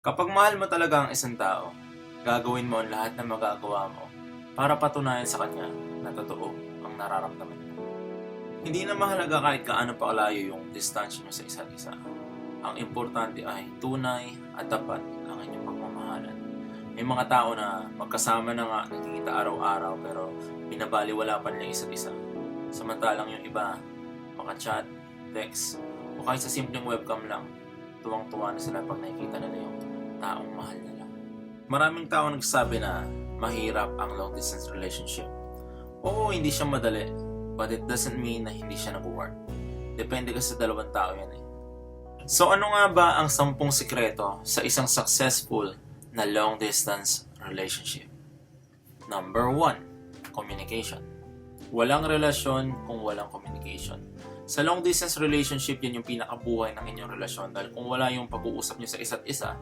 Kapag mahal mo talaga ang isang tao, gagawin mo ang lahat na magagawa mo para patunayan sa kanya na totoo ang nararamdaman mo. Hindi na mahalaga kahit kaano pa kalayo yung distansya nyo sa isa't isa. Ang importante ay tunay at tapat ang inyong pagmamahalan. May mga tao na magkasama na nga nagkikita araw-araw pero binabaliwala pa nila isa't isa. Samantalang yung iba, makachat, text, o kahit sa simpleng webcam lang, tuwang-tuwa na sila pag nakikita nila yung taong mahal nila. Maraming tao nagsasabi na mahirap ang long distance relationship. Oo, hindi siya madali, but it doesn't mean na hindi siya nag-work. Depende kasi sa dalawang tao yan eh. So ano nga ba ang sampung sikreto sa isang successful na long distance relationship? Number one, communication. Walang relasyon kung walang communication. Sa long distance relationship, yan yung pinakabuhay ng inyong relasyon. Dahil kung wala yung pag-uusap nyo sa isa't isa,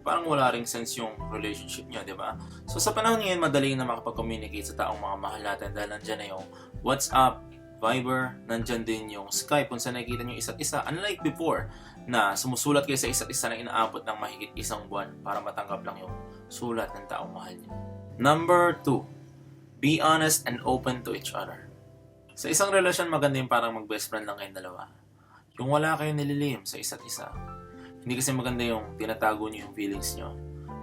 parang wala ring sense yung relationship nyo, di ba? So sa panahon ngayon, madali na makapag-communicate sa taong mga mahal natin dahil nandyan na yung WhatsApp, Viber, nandyan din yung Skype kung saan nakikita nyo isa't isa. Unlike before, na sumusulat kayo sa isa't isa na inaabot ng mahigit isang buwan para matanggap lang yung sulat ng taong mahal nyo. Number two, be honest and open to each other. Sa isang relasyon, maganda yung parang mag-best friend lang kayong dalawa. Yung wala kayong nililihim sa isa't isa. Hindi kasi maganda yung tinatago niyo yung feelings niyo.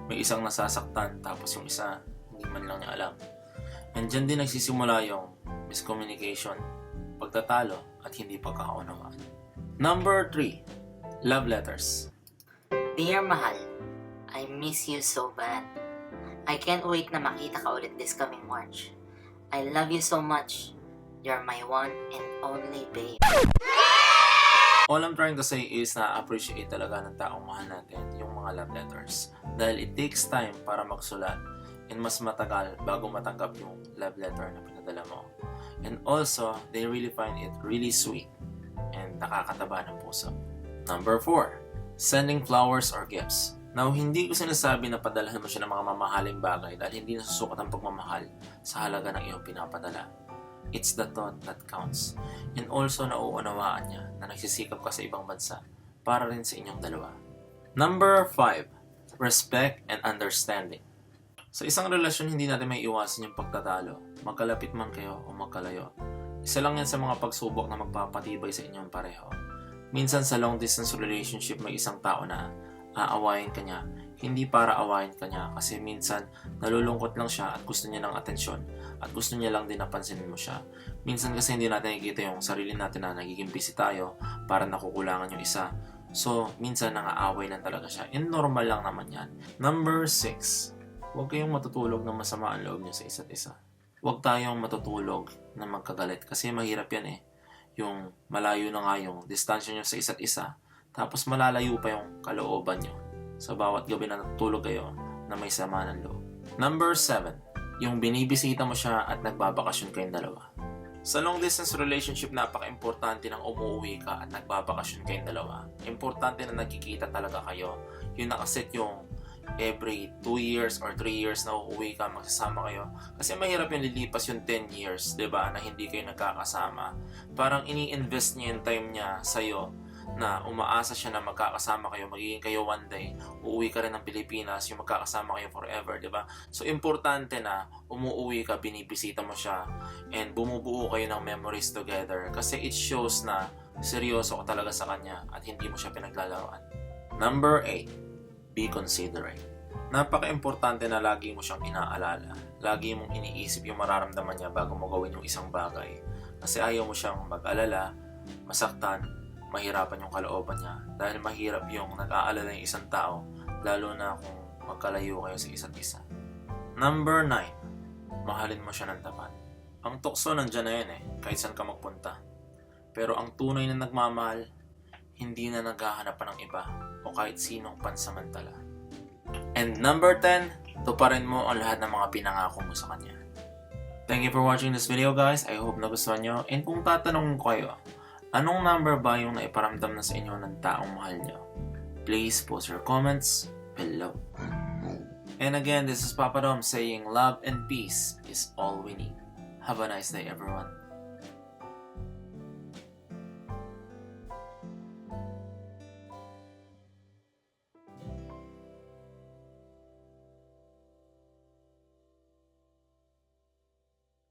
May isang nasasaktan tapos yung isa hindi man lang niya alam. And dyan din nagsisimula yung miscommunication, pagtatalo at hindi pagkakaunawaan. Number 3. Love letters. Dear Mahal, I miss you so bad. I can't wait na makita ka ulit this coming March. I love you so much. You're my one and only babe. All I'm trying to say is na appreciate talaga ng taong mahal natin yung mga love letters. Dahil it takes time para magsulat and mas matagal bago matanggap yung love letter na pinadala mo. And also, they really find it really sweet and nakakataba ng puso. Number 4. Sending flowers or gifts. Now, hindi ko sinasabi na padalahan mo siya ng mga mamahaling bagay dahil hindi nasusukat ang pagmamahal sa halaga ng iyong pinapadala. It's the thought that counts. And also nauunawaan niya na nagsisikap ka sa ibang bansa para rin sa inyong dalawa. Number 5. Respect and understanding. Sa isang relasyon, hindi natin may iwasan yung pagtatalo. Magkalapit man kayo o magkalayo. Isa lang yan sa mga pagsubok na magpapatibay sa inyong pareho. Minsan sa long distance relationship, may isang tao na aawayin ka niya. Hindi para awayin ka niya kasi minsan nalulungkot lang siya at gusto niya ng atensyon at gusto niya lang din napansinin mo siya. Minsan kasi hindi natin nakikita yung sarili natin na nagiging busy tayo para nakukulangan yung isa. So, minsan nangaaway lang talaga siya. And normal lang naman yan. Number 6. Huwag kayong matutulog na masama ang loob niyo sa isa't isa. Huwag tayong matutulog na magkagalit kasi mahirap yan eh. Yung malayo na nga yung distansya niyo sa isa't isa tapos malalayo pa yung kalooban niyo sa bawat gabi na natutulog kayo na may sama ng loob. Number 7 yung binibisita mo siya at nagbabakasyon kayong dalawa. Sa long distance relationship, napaka-importante ng umuwi ka at nagbabakasyon kayong dalawa. Importante na nagkikita talaga kayo. Yung nakaset yung every 2 years or 3 years na uuwi ka, magsasama kayo. Kasi mahirap yung lilipas yung 10 years, 'di ba na hindi kayo nagkakasama. Parang ini-invest niya yung time niya sa'yo na umaasa siya na magkakasama kayo, magiging kayo one day, uuwi ka rin ng Pilipinas, yung magkakasama kayo forever, di ba? So, importante na umuwi ka, binibisita mo siya, and bumubuo kayo ng memories together kasi it shows na seryoso ka talaga sa kanya at hindi mo siya pinaglalaroan. Number 8. Be considerate. Napaka-importante na lagi mo siyang inaalala. Lagi mong iniisip yung mararamdaman niya bago mo gawin yung isang bagay. Kasi ayaw mo siyang mag-alala, masaktan, mahirapan yung kalooban niya. Dahil mahirap yung nag-aalala yung isang tao, lalo na kung magkalayo kayo sa isa't isa. Number 9. Mahalin mo siya ng tapat. Ang tukso nandyan na yan eh, kahit saan ka magpunta. Pero ang tunay na nagmamahal, hindi na naghahanap ng iba o kahit sinong pansamantala. And number 10, tuparin mo ang lahat ng mga pinangako mo sa kanya. Thank you for watching this video guys. I hope nagustuhan nyo. And kung tatanungin ko kayo, Anong number ba yung naiparamdam na sa inyo ng taong mahal nyo? Please post your comments below. And again, this is Papa Dom saying love and peace is all we need. Have a nice day everyone.